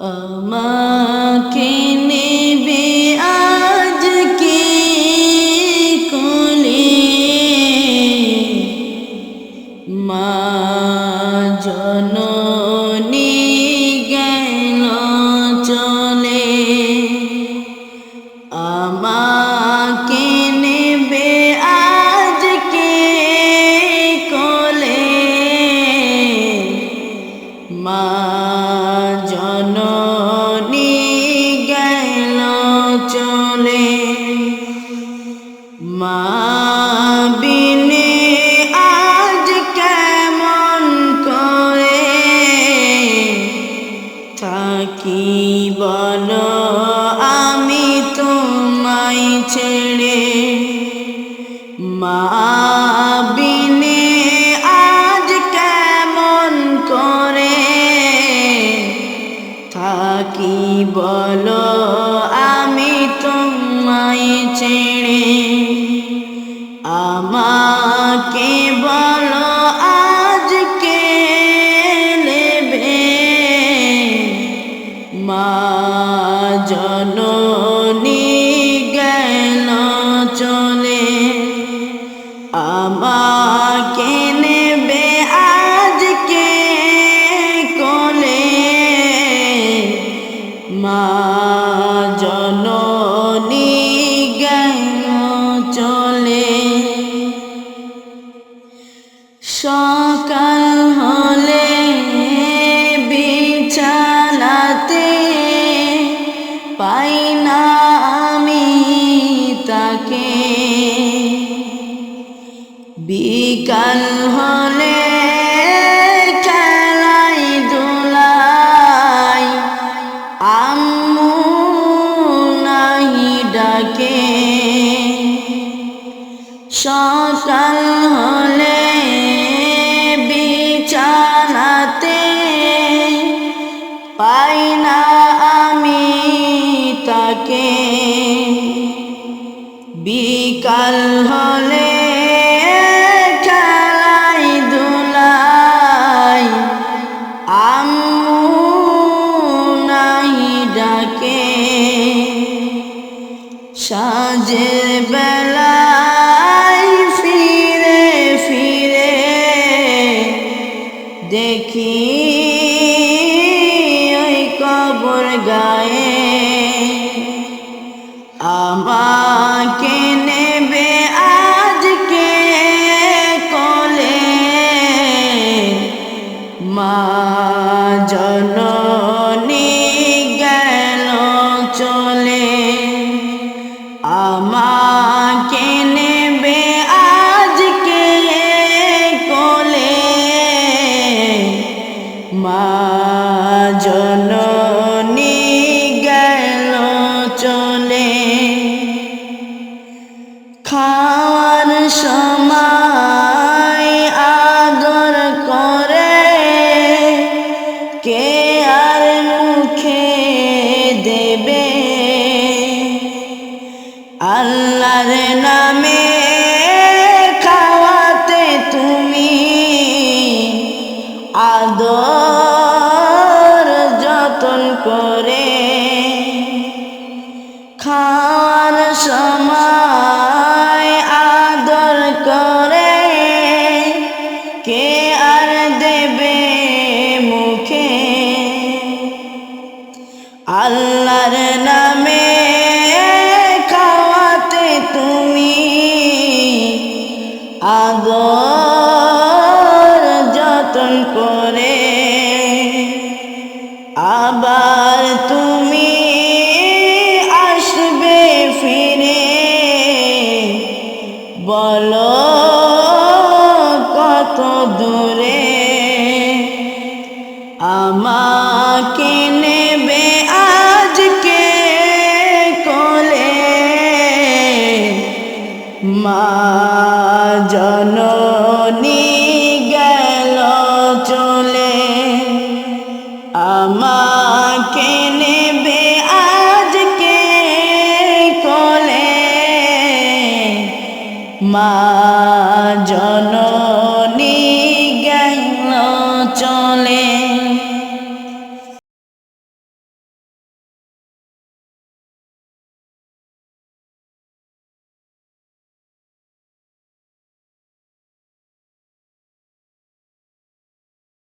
আমাকে নেবে আজকে কোলে? মা জননী ছেড়ে মা বিনে আজ কেমন করে থাকি বলো আমি তোমায় ছেড়ে। আমাকে বলো আমাকে নেবে আজকে কোলে। মা জননী গেল চলে। সকাল হলে বিছানাতে পাই না আমি তাকে। বিকাল হলে খেলাই দোলাই। আম্মু নাহি ডাকে। সকাল হলে বিছানাতে পাই না আমি তাকে। বিকাল হলে সাজের বেলায় ফিরে ফিরে দেখি ওই কবর গায়ে মা জননী গেল চলে। খাওয়ার সময় আদর করে কে আর মুখে দেবে? আল্লাহর নামে আদর যতন করে খাওয়ার সময় আদর করে কে আর দেবে মুখে? আল্লাহর নামে যতন করে। আবার তুমি আসবে ফিরে। বলো কত দূরে। আমাকে নেবে আমাকে নেবে আজকে কলে। মা জননী গেল চলে।